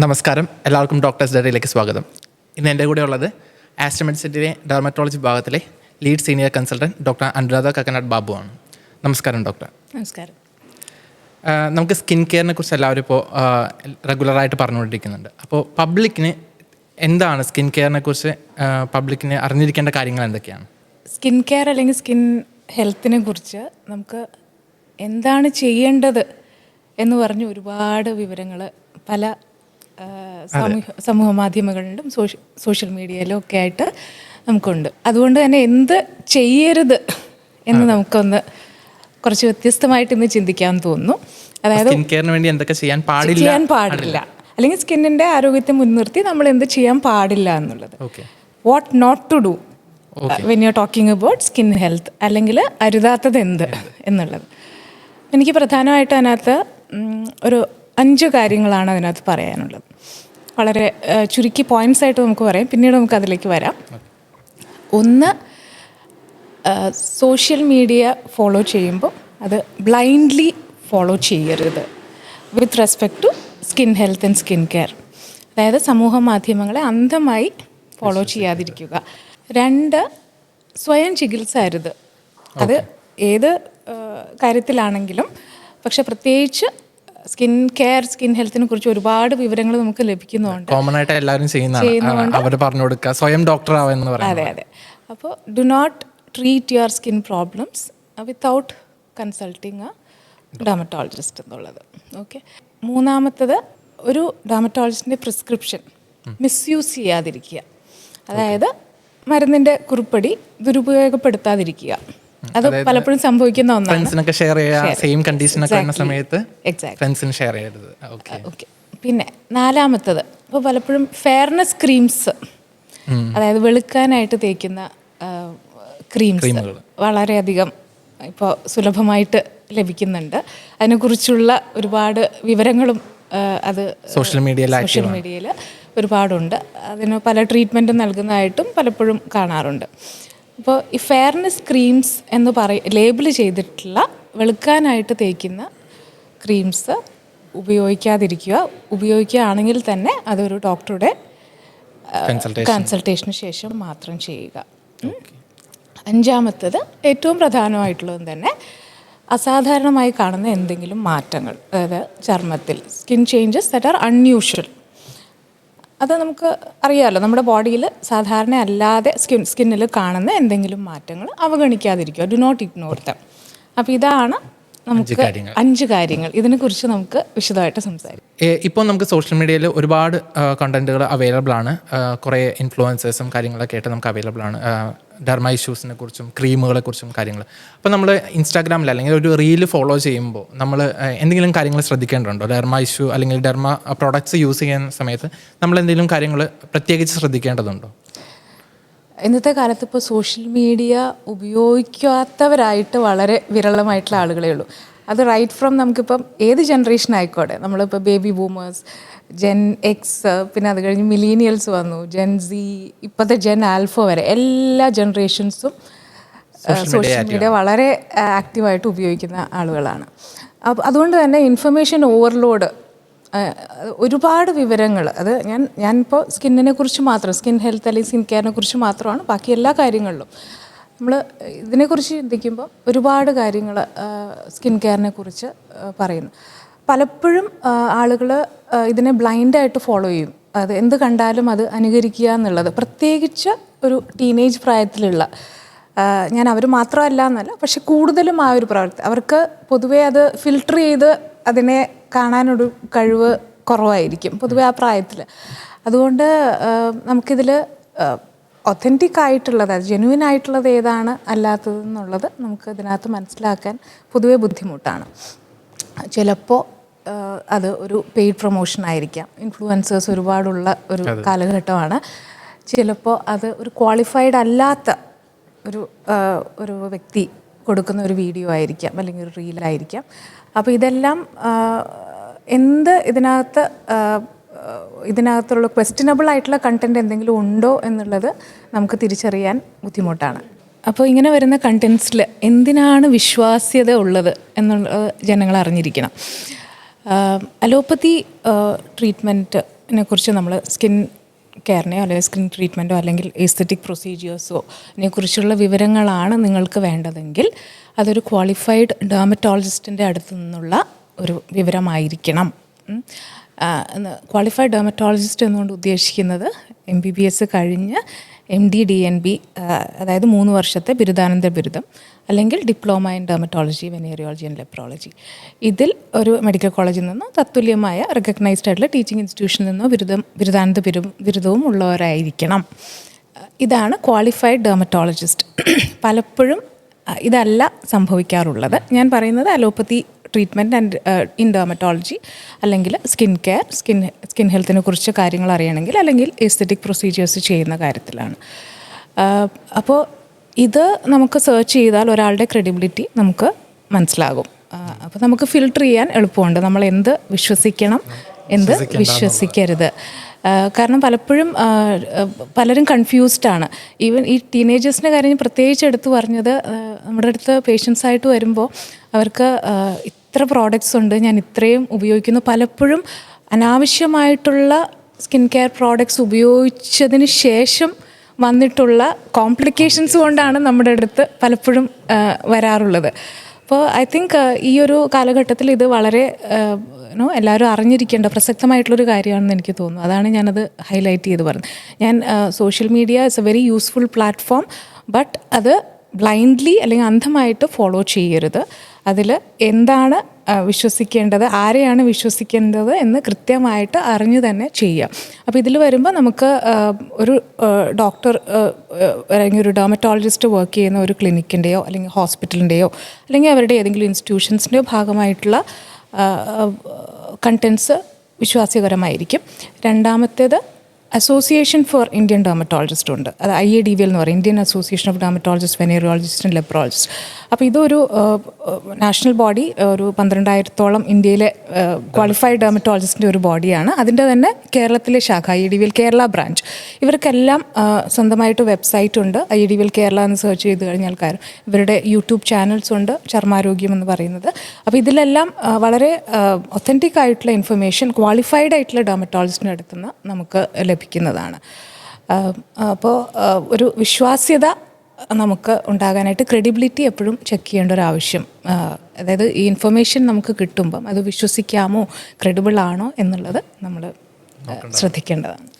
നമസ്കാരം. എല്ലാവർക്കും ഡോക്ടേഴ്സ് ഡയറിയിലേക്ക് സ്വാഗതം. ഇന്ന് എന്റെ കൂടെ ഉള്ളത് ആസ്ട്രമെഡിസിറ്റിയിലെ ഡെർമറ്റോളജി വിഭാഗത്തിലെ lead senior consultant doctor Anuradha Kakkanad Babu ആണ്. നമസ്കാരം ഡോക്ടർ നമസ്കാരം. നമുക്ക് സ്കിൻ കെയറിനെ കുറിച്ച് എല്ലാവരും ഇപ്പോൾ റെഗുലറായിട്ട് പറഞ്ഞുകൊണ്ടിരിക്കുന്നുണ്ട്. അപ്പോൾ പബ്ലിക്കിന് എന്താണ് സ്കിൻ കെയറിനെ കുറിച്ച് പബ്ലിക്കിന് അറിഞ്ഞിരിക്കേണ്ട കാര്യങ്ങൾ എന്തൊക്കെയാണ്? സ്കിൻ കെയർ അല്ലെങ്കിൽ സ്കിൻ ഹെൽത്തിനെ കുറിച്ച് നമുക്ക് എന്താണ് ചെയ്യേണ്ടത് എന്ന് പറഞ്ഞ് ഒരുപാട് വിവരങ്ങൾ പല സാമൂഹ്യ സമൂഹ മാധ്യമങ്ങളിലും സോഷ്യ സോഷ്യൽ മീഡിയയിലും ഒക്കെ ആയിട്ട് നമുക്കുണ്ട്. അതുകൊണ്ട് തന്നെ എന്ത് ചെയ്യരുത് എന്ന് നമുക്കൊന്ന് കുറച്ച് വ്യത്യസ്തമായിട്ട് ഇന്ന് ചിന്തിക്കാൻ തോന്നുന്നു. അതായത് സ്കിൻ കെയറിന് വേണ്ടി എന്തൊക്കെ ചെയ്യാൻ പാടില്ല ചെയ്യാൻ പാടില്ല. അല്ലെങ്കിൽ സ്കിന്നിന്റെ ആരോഗ്യത്തെ മുൻനിർത്തി നമ്മൾ എന്ത് ചെയ്യാൻ പാടില്ല എന്നുള്ളത്. What not to do when you talking about skin health അല്ലെങ്കിൽ അരുതാത്തത് എന്ത് എന്നുള്ളത്. എനിക്ക് പ്രധാനമായിട്ട് അതിനകത്ത് ഒരു അഞ്ച് കാര്യങ്ങളാണ് അതിനകത്ത് പറയാനുള്ളത്. വളരെ ചുരുക്കി പോയിന്റ്സ് ആയിട്ട് നമുക്ക് പറയാം. പിന്നീട് നമുക്ക് അതിലേക്ക് വരാം. ഒന്ന് സോഷ്യൽ മീഡിയ ഫോളോ ചെയ്യുമ്പോൾ അത് ബ്ലൈൻഡ്ലി ഫോളോ ചെയ്യരുത്. With respect to skin health and skin care അതായത് സമൂഹ മാധ്യമങ്ങളെ അന്ധമായി ഫോളോ ചെയ്യാതിരിക്കുക. രണ്ട് സ്വയം ചികിത്സ അരുത്. അത് ഏത് കാര്യത്തിലാണെങ്കിലും പക്ഷെ പ്രത്യേകിച്ച് സ്കിൻ കെയർ സ്കിൻ ഹെൽത്തിനെ കുറിച്ച് ഒരുപാട് വിവരങ്ങൾ നമുക്ക് ലഭിക്കുന്നുണ്ട്. കോമൺ ആയിട്ട് എല്ലാവരും ചെയ്യുന്നതാണ്. അവർ പറഞ്ഞു കൊടുക്കുക. സ്വയം ഡോക്ടർ എന്ന് പറയുന്നത്. അതെ അതെ. അപ്പോൾ do not treat your skin problems without consulting dermatologist എന്നുള്ളത്. ഓക്കെ മൂന്നാമത്തത് ഒരു ഡെർമറ്റോളജിസ്റ്റിന്റെ പ്രിസ്ക്രിപ്ഷൻ മിസ്യൂസ് ചെയ്യാതിരിക്കുക. അതായത് മരുന്നിന്റെ കുറിപ്പടി ദുരുപയോഗപ്പെടുത്താതിരിക്കുക. അത് പലപ്പോഴും സംഭവിക്കുന്ന ഒന്നാണ്. ഫ്രണ്ട്സിനൊക്കെ ഷെയർ ചെയ്യുക സെയിം കണ്ടീഷനൊക്കെ വരുന്ന സമയത്ത് ഫ്രണ്ട്സിന് ഷെയർ ചെയ്യരുത്. ഓക്കെ ഓക്കെ പിന്നെ നാലാമത്തത് അപ്പൊ പലപ്പോഴും ഫെയർനെസ് ക്രീംസ് അതായത് വെളുക്കാനായിട്ട് തേക്കുന്ന ക്രീംസ് വളരെയധികം ഇപ്പോൾ സുലഭമായിട്ട് ലഭിക്കുന്നുണ്ട്. അതിനെക്കുറിച്ചുള്ള ഒരുപാട് വിവരങ്ങളും അത് സോഷ്യൽ മീഡിയയിൽ സോഷ്യൽ മീഡിയയിൽ ഒരുപാടുണ്ട്. അതിന് പല ട്രീറ്റ്മെന്റും നൽകുന്നതായിട്ടും പലപ്പോഴും കാണാറുണ്ട്. അപ്പോൾ ഈ ഫെയർനെസ് ക്രീംസ് എന്ന് പറയ ലേബിൾ ചെയ്തിട്ടുള്ള വെളുക്കാനായിട്ട് തേക്കുന്ന ക്രീംസ് ഉപയോഗിക്കാതിരിക്കുക. ഉപയോഗിക്കുകയാണെങ്കിൽ തന്നെ അതൊരു ഡോക്ടറുടെ കൺസൾട്ടേഷന് ശേഷം മാത്രം ചെയ്യുക. അഞ്ചാമത്തത് ഏറ്റവും പ്രധാനമായിട്ടുള്ളതും തന്നെ അസാധാരണമായി കാണുന്ന എന്തെങ്കിലും മാറ്റങ്ങൾ. അതായത് ചർമ്മത്തിൽ skin changes that are unusual അത് നമുക്ക് അറിയാമല്ലോ നമ്മുടെ ബോഡിയിൽ സാധാരണ അല്ലാതെ സ്കിൻ സ്കിന്നിൽ കാണുന്ന എന്തെങ്കിലും മാറ്റങ്ങൾ അവഗണിക്കാതിരിക്കുക. ഡു നോട്ട് ഇഗ്നോർ ദം അപ്പോൾ ഇതാണ് നമുക്ക് അഞ്ച് കാര്യങ്ങൾ. ഇതിനെക്കുറിച്ച് നമുക്ക് വിശദമായിട്ട് സംസാരിക്കാം. ഇപ്പോൾ നമുക്ക് സോഷ്യൽ മീഡിയയിൽ ഒരുപാട് കണ്ടന്റുകൾ അവൈലബിൾ ആണ്. കുറേ ഇൻഫ്ലുവൻസേഴ്സും കാര്യങ്ങളൊക്കെ ആയിട്ട് നമുക്ക് അവൈലബിൾ ആണ്. ഡെർമ ഇഷ്യൂസിനെ കുറിച്ചും ക്രീമുകളെ കുറിച്ചും കാര്യങ്ങൾ. അപ്പോൾ നമ്മൾ ഇൻസ്റ്റാഗ്രാമിൽ അല്ലെങ്കിൽ ഒരു റീൽ ഫോളോ ചെയ്യുമ്പോൾ നമ്മൾ എന്തെങ്കിലും കാര്യങ്ങൾ ശ്രദ്ധിക്കേണ്ടതുണ്ടോ? ഡെർമ ഇഷ്യൂ അല്ലെങ്കിൽ ഡെർമ പ്രോഡക്ട്സ് യൂസ് ചെയ്യുന്ന സമയത്ത് നമ്മൾ എന്തെങ്കിലും കാര്യങ്ങൾ പ്രത്യേകിച്ച് ശ്രദ്ധിക്കേണ്ടതുണ്ടോ? ഇന്നത്തെ കാലത്ത് ഇപ്പോൾ സോഷ്യൽ മീഡിയ ഉപയോഗിക്കാത്തവരായിട്ട് വളരെ വിരളമായിട്ടുള്ള ആളുകളേ ഉള്ളൂ. അത് റൈറ്റ് ഫ്രം നമുക്കിപ്പം ഏത് ജനറേഷൻ ആയിക്കോട്ടെ. നമ്മളിപ്പോൾ ബേബി ബൂമേഴ്സ് ജെൻ എക്സ് പിന്നെ അത് കഴിഞ്ഞ് മിലീനിയൽസ് വന്നു ജെൻ സി ഇപ്പോഴത്തെ ജെൻ ആൽഫ വരെ എല്ലാ ജനറേഷൻസും സോഷ്യൽ മീഡിയ വളരെ ആക്റ്റീവായിട്ട് ഉപയോഗിക്കുന്ന ആളുകളാണ്. അപ്പോൾ അതുകൊണ്ട് തന്നെ ഇൻഫർമേഷൻ ഓവർലോഡ് ഒരുപാട് വിവരങ്ങൾ അത് ഞാൻ ഞാനിപ്പോൾ സ്കിന്നിനെ കുറിച്ച് മാത്രം സ്കിൻ ഹെൽത്ത് അല്ലെങ്കിൽ സ്കിൻ കെയറിനെ കുറിച്ച് മാത്രമാണ് ബാക്കി എല്ലാ കാര്യങ്ങളിലും. നമ്മൾ ഇതിനെക്കുറിച്ച് ചിന്തിക്കുമ്പോൾ ഒരുപാട് കാര്യങ്ങൾ സ്കിൻ കെയറിനെ കുറിച്ച് പറയുന്നു. പലപ്പോഴും ആളുകൾ ഇതിനെ ബ്ലൈൻഡായിട്ട് ഫോളോ ചെയ്യും. അത് എന്ത് കണ്ടാലും അത് അനുകരിക്കുക എന്നുള്ളത്. പ്രത്യേകിച്ച് ഒരു ടീനേജ് പ്രായത്തിലുള്ള ഞാൻ അവർ മാത്രമല്ല എന്നല്ല പക്ഷെ കൂടുതലും ആ ഒരു പ്രവർത്തി അവർക്ക് പൊതുവേ അത് ഫിൽട്ടർ ചെയ്ത് അതിനെ കാണാനൊരു കഴിവ് കുറവായിരിക്കും പൊതുവേ ആ പ്രായത്തിൽ. അതുകൊണ്ട് നമുക്കിതിൽ ഒത്തന്റിക് ആയിട്ടുള്ളത് ജെനുവിൻ ആയിട്ടുള്ളത് ഏതാണ് അല്ലാത്തത് എന്നുള്ളത് നമുക്ക് ഇതിനകത്ത് മനസ്സിലാക്കാൻ പൊതുവേ ബുദ്ധിമുട്ടാണ്. ചിലപ്പോൾ അത് ഒരു പെയ്ഡ് പ്രൊമോഷൻ ആയിരിക്കാം. ഇൻഫ്ലുവൻസേഴ്സ് ഒരുപാടുള്ള ഒരു കാലഘട്ടമാണ്. ചിലപ്പോൾ അത് ഒരു ക്വാളിഫൈഡ് അല്ലാത്ത ഒരു ഒരു വ്യക്തി കൊടുക്കുന്ന ഒരു വീഡിയോ ആയിരിക്കാം അല്ലെങ്കിൽ ഒരു റീലായിരിക്കാം അപ്പോൾ ഇതെല്ലാം എന്ത് ഇതിനകത്ത് ഇതിനകത്തുള്ള ക്വസ്റ്റ്യനബിൾ ആയിട്ടുള്ള കണ്ടന്റ് എന്തെങ്കിലും ഉണ്ടോ എന്നുള്ളത് നമുക്ക് തിരിച്ചറിയാൻ ബുദ്ധിമുട്ടാണ്. അപ്പോൾ ഇങ്ങനെ വരുന്ന കണ്ടൻസിൽ എന്തിനാണ് വിശ്വാസ്യത ഉള്ളത് എന്നുള്ളത് ജനങ്ങൾ അറിഞ്ഞിരിക്കണം. അലോപ്പതി ട്രീറ്റ്മെന്റ് കെയറിനെ കുറിച്ച് നമ്മൾ സ്കിൻ കെയറിനെയോ അല്ലെങ്കിൽ സ്കിൻ ട്രീറ്റ്മെന്റോ അല്ലെങ്കിൽ എസ്തറ്റിക് പ്രൊസീജിയേഴ്സോ കുറിച്ചുള്ള വിവരങ്ങളാണ് നിങ്ങൾക്ക് വേണ്ടതെങ്കിൽ അതൊരു ക്വാളിഫൈഡ് ഡെർമറ്റോളജിസ്റ്റിന്റെ അടുത്തു നിന്നുള്ള ഒരു വിവരമായിരിക്കണം. ക്വാളിഫൈഡ് ഡെർമറ്റോളജിസ്റ്റ് എന്നുകൊണ്ട് ഉദ്ദേശിക്കുന്നത് എം ബി ബി എസ് കഴിഞ്ഞ് M D D N B അതായത് മൂന്ന് വർഷത്തെ ബിരുദാനന്തര ബിരുദം അല്ലെങ്കിൽ diploma in dermatology venereology and leprology ഇതിൽ ഒരു മെഡിക്കൽ കോളേജിൽ നിന്നോ തത്തുല്യമായ റെക്കഗ്നൈസ്ഡ് ആയിട്ടുള്ള ടീച്ചിങ് ഇൻസ്റ്റിറ്റ്യൂഷനിൽ നിന്നോ ബിരുദം ബിരുദാനന്ദ ബിരു ബിരുദവും ഉള്ളവരായിരിക്കണം. ഇതാണ് ക്വാളിഫൈഡ് ഡെർമറ്റോളജിസ്റ്റ് പലപ്പോഴും ഇതല്ല സംഭവിക്കാറുള്ളത്. ഞാൻ പറയുന്നത് allopathy treatment and in dermatology അല്ലെങ്കിൽ സ്കിൻ കെയർ സ്കിൻ സ്കിൻ ഹെൽത്തിനെ കുറിച്ച് കാര്യങ്ങൾ അറിയണമെങ്കിൽ അല്ലെങ്കിൽ എസ്തെറ്റിക് പ്രൊസീജിയേഴ്സ് ചെയ്യുന്ന കാര്യത്തിലാണ്. അപ്പോൾ ഇത് നമുക്ക് സെർച്ച് ചെയ്താൽ ഒരാളുടെ ക്രെഡിബിലിറ്റി നമുക്ക് മനസ്സിലാകും. അപ്പോൾ നമുക്ക് ഫിൽട്ടർ ചെയ്യാൻ എളുപ്പമുണ്ട്. നമ്മൾ എന്ത് വിശ്വസിക്കണം എന്ത് വിശ്വസിക്കരുത്. കാരണം പലപ്പോഴും പലരും കൺഫ്യൂസ്ഡ് ആണ്. ഈവൻ ഈ ടീനേജേഴ്സിന്റെ കാര്യം പ്രത്യേകിച്ച് എടുത്തു പറഞ്ഞത് നമ്മുടെ അടുത്ത് പേഷ്യൻസ് ആയിട്ട് വരുമ്പോൾ അവർക്ക് ഇത്ര പ്രോഡക്റ്റ്സ് ഉണ്ട് ഞാൻ ഇത്രയും ഉപയോഗിക്കുന്നു. പലപ്പോഴും അനാവശ്യമായിട്ടുള്ള സ്കിൻ കെയർ പ്രോഡക്ട്സ് ഉപയോഗിച്ചതിന് ശേഷം വന്നിട്ടുള്ള കോംപ്ലിക്കേഷൻസ് കൊണ്ടാണ് നമ്മുടെ അടുത്ത് പലപ്പോഴും വരാറുള്ളത്. അപ്പോൾ ഐ തിങ്ക് ഈ ഒരു കാലഘട്ടത്തിൽ ഇത് വളരെ നോ എല്ലാവരും അറിഞ്ഞിരിക്കേണ്ട പ്രസക്തമായിട്ടുള്ളൊരു കാര്യമാണെന്ന് എനിക്ക് തോന്നുന്നു. അതാണ് ഞാനത് ഹൈലൈറ്റ് ചെയ്ത് പറഞ്ഞത്. ഞാൻ social media is a very useful platform but അത് ബ്ലൈൻഡ്ലി അല്ലെങ്കിൽ അന്ധമായിട്ട് ഫോളോ ചെയ്യരുത്. അതിൽ എന്താണ് വിശ്വസിക്കേണ്ടത് ആരെയാണ് വിശ്വസിക്കേണ്ടത് എന്ന് കൃത്യമായിട്ട് അറിഞ്ഞു തന്നെ ചെയ്യുക അപ്പോൾ ഇതിൽ വരുമ്പോൾ നമുക്ക് ഒരു ഡോക്ടർ അല്ലെങ്കിൽ ഒരു ഡെർമറ്റോളജിസ്റ്റ് വർക്ക് ചെയ്യുന്ന ഒരു ക്ലിനിക്കിന്റെയോ അല്ലെങ്കിൽ ഹോസ്പിറ്റലിന്റെയോ അല്ലെങ്കിൽ അവരുടെ ഏതെങ്കിലും ഇൻസ്റ്റിറ്റ്യൂഷൻസിന്റെയോ ഭാഗമായിട്ടുള്ള കണ്ടൻസ് വിശ്വാസ്യകരമായിരിക്കും രണ്ടാമത്തേത് അസോസിയേഷൻ ഫോർ ഇന്ത്യൻ ഡെർമറ്റോളജിസ്റ്റ് ഉണ്ട്. അത് I A D V L എന്ന് പറയും. Indian Association of dermatologist venereologist and leprologist. അപ്പോൾ ഇതൊരു നാഷണൽ ബോഡി ഒരു പന്ത്രണ്ടായിരത്തോളം ഇന്ത്യയിലെ ക്വാളിഫൈഡ് ഡെർമറ്റോളജിസ്റ്റിന്റെ ഒരു ബോഡിയാണ്. അതിന്റെ തന്നെ കേരളത്തിലെ ശാഖ I D V L Kerala branch. ഇവർക്കെല്ലാം സ്വന്തമായിട്ട് വെബ്സൈറ്റ് ഉണ്ട്. I D V L Kerala എന്ന് സെർച്ച് ചെയ്ത് കഴിഞ്ഞാൽ കാര്യം ഇവരുടെ യൂട്യൂബ് ചാനൽസ് ഉണ്ട് ചർമാരോഗ്യം എന്ന് പറയുന്നത്. അപ്പോൾ ഇതിലെല്ലാം വളരെ ഒത്തന്റിക് ആയിട്ടുള്ള ഇൻഫർമേഷൻ ക്വാളിഫൈഡ് ആയിട്ടുള്ള ഡെർമറ്റോളജിസ്റ്റിന്റെ അടുത്തുനിന്ന് നമുക്ക് നമുക്ക് ലഭിക്കുന്നതാണ് അപ്പോൾ ഒരു വിശ്വാസ്യത നമുക്ക് ഉണ്ടാകാനായിട്ട് ക്രെഡിബിലിറ്റി എപ്പോഴും ചെക്ക് ചെയ്യേണ്ട ഒരു ആവശ്യം. അതായത് ഈ ഇൻഫർമേഷൻ നമുക്ക് കിട്ടുമ്പം അത് വിശ്വസിക്കാമോ ക്രെഡിബിൾ ആണോ എന്നുള്ളത് നമ്മൾ ശ്രദ്ധിക്കേണ്ടതാണ്.